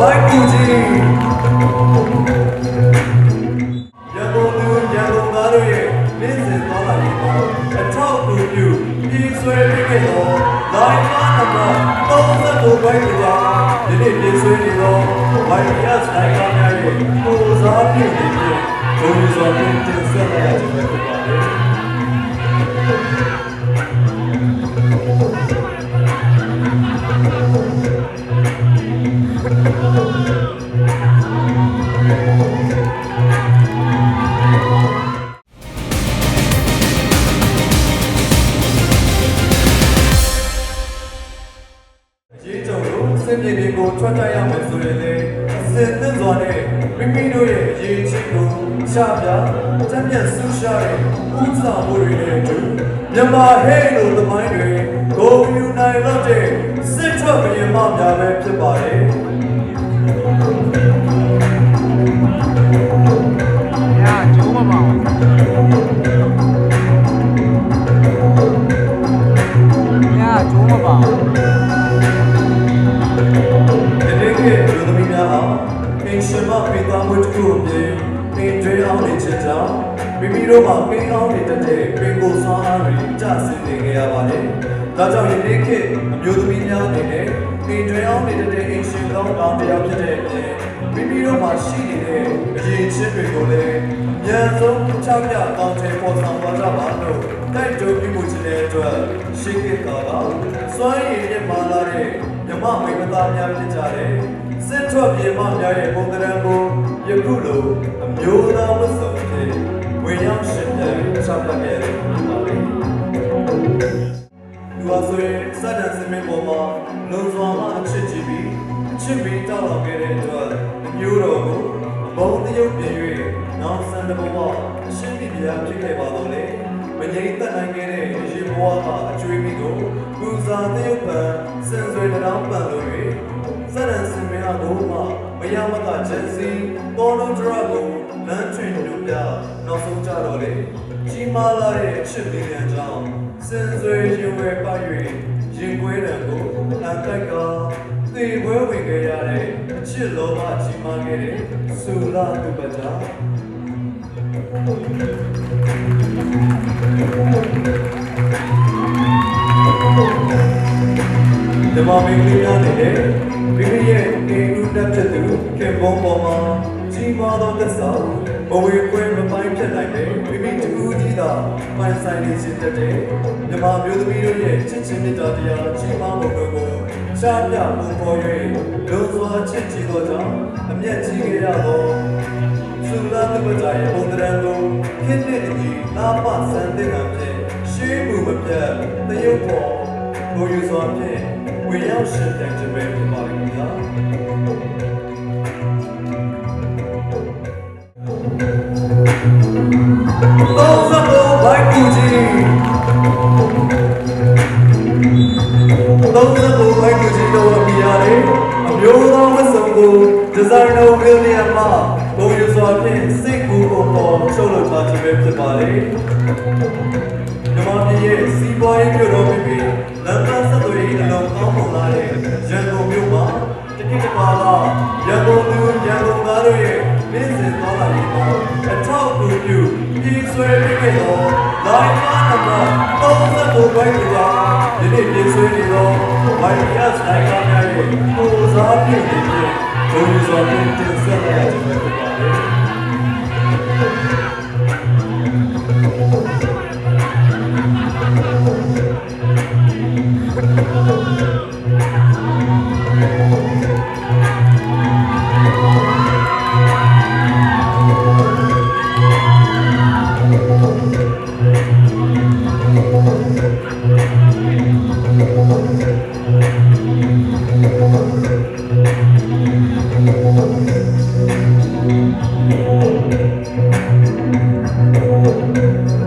ဘိုက်ကူကြီးရန်ကုန်သူရန်ကုန်သားတို့ရဲ့နေ့စဉ်သွားလာရေးမှာအထောက်အကူပြုပြည်ဆွဲပေးခဲ့သောလိုင်းကားနံပါတ်39ဘိုက်ကူကဒီနေ့ပြည်ဆွဲနေသော YPS လိုင်းကားများရဲ့ကိုယ်စားပြုနေတဲ့ဘုံယူစွာတင်ဆက်လာရခြင်းပဲဖြစ်ပါတယ် စစ်မြေပြင်ကိုထွက်တိုက်ရမယ်ဆိုရင်လည်းစစ်သင့်စွာနဲ့မိမိတို့ရဲ့အရေးကြီးကိုရှာပြတံပြန်ဆူရှာတဲ့ဦးဆောင်မှုတွေနဲ့အတူမြန်မာဟဲ့လိုသမိုင်းတွေဂိုယူနိုင်လို့တဲ့စစ်ထွက်မြန်မာများပဲဖြစ်ပါတယ်ကြိုးမပါဘူး။ညကြိုးမပါဘူး။ င်ရှင်မပေးသားမှုတစ်ခုအပြင်ပင်တွေအောင်နေချက်ကြောင့်မိမိတို့မှာပင်အောင်နေတတ်တဲ့ပင်ကိုစွမ်းအားတွေကျဆင်းနေကြရပါတယ်။ဒါကြောင့်ဒီနေ့ခေတ်အမျိုးသမီးများအနေနဲ့ပင်တွေအောင်နေတတ်တဲ့အင်ရှင်ကောင်းကောင်းတစ်ယောက်ဖြစ်တဲ့အပြင်မိမိတို့မှာရှိနေတဲ့အရေးချင်းတွေကိုလည်းအများဆုံးချောက်ပြကောင်းချေပေါ်ဆောင်သွားကြပါလို့တိုက်တွန်းပြီးမှုချင်တဲ့အတွက်ရှိခေတ်ကပါစွမ်းရည်နဲ့မာလာတဲ့မြမမိမသားများဖြစ်ကြတယ် စစ်ထွက်ပြေမများရဲ့ပုံသဏ္ဍာန်ကိုယခုလိုအမျိုးသားဝတ်စုံဖြင့်ဝေရောက်ရှင်ပြချပြခဲ့တယ်ဖြစ်ပါတယ်လူဟာဆိုရင်စတဲ့စမင်းပေါ်မှာလုံစွာမှအချစ်ကြည့်ပြီးအချစ်ပြီးတောက်လောင်ခဲ့တဲ့အတွက်အမျိုးတော်ကိုဘုံတရုပ်ပြင်၍နောက်ဆန်တဘဝအရှင်းပြပြဖြစ်ခဲ့ပါတော့လေမငြိမ်သက်နိုင်ခဲ့တဲ့ရေဘဝကအကျွေးမိကိုပူဇာတရုပ်ပံစင်စွေတောင်းပံလို့၍စရန်စင်မင်းအား တို့မှမရမကချက်စီပေါ်လုံးဒရကိုလမ်းထွင်လူပြနောက်ဆုံးကြတော့လေကြီးမားလာတဲ့အချစ်လေးရန်ကြောင့်စင်စွေရင်ဝဲပ၍ရင်ကွဲတယ်ကိုအန်တိုက်ကသေပွဲဝင်ခဲ့ရတဲ့အချစ်လောဘကြီးမားခဲ့တဲ့ဆူလာသူပကြောင့်ဓ မ္မမင်းလေးများနေတဲ့မိမိရဲ့နေဦးတက်ဖြစ်သူကေဘုံပေါ်မှာကြီးမားသောသက်ဆောင်ဘဝကွဲမပိုင်းဖြစ်နိုင်တဲ့မိမိတူကြီးသာပိုင်ဆိုင်နေခြင်းတတ်တဲ့ဓမ္မမျိုးသမီးတို့ရဲ့ချစ်ချင်းမေတ္တာတရားကြီးမားမှုတို့ကိုရှားပြပုံပေါ်၍လုံစွာချစ်ကြည်သောကြောင့်အမျက်ကြီးခဲ့ရသောသုလာတပကြရဲ့ပုံတရံကိုခင်းတဲ့အညီနာပစံတဲ့ကဖြင့်ရှေးမှုမပြတ်တရုပ်ပေါ်ဘိုးယူစွာဖြင့်ဝ င်ရောက်ရှင်ပြန်ခြင်းပဲဖြစ်ပါလိမ့်မယ်ဗျာတော့စတော့ဘိုက်ကူကြီးတော့စတော့ဘိုက်ကူကြီးတော့ပြရတယ်အမျိုးသားဝတ်စုံကိုဒီဇိုင်နာဝီလီယမ်မှဘိုးယူစွာဖြင့်စိတ်ကူအပေါ်ချုပ်လုပ်ထားခြင်းပဲဖြစ်ပါလိမ့်မြမပြည်ရဲ့စီးပွားရေးပြုတော်ပြီး ကောင်းပုံလာတဲ့ရန်ကုန်မြို့မှာတတိတပါကရန်ကုန်သူရန်ကုန်သားတို့ရဲ့နေ့စဉ်သွားလာရေးမှာအထောက်အကူပြုပြည်ဆွဲပေးခဲ့သောလိုင်းကားနံပါတ်39ဘိုက်ကဒီနေ့ပြည်ဆွဲနေသော YPS လိုင်းကားများရဲ့ကိုယ်စားပြုနေတဲ့ဘုံယူစွာတင်ဆက်လာရခြင်း Thank you.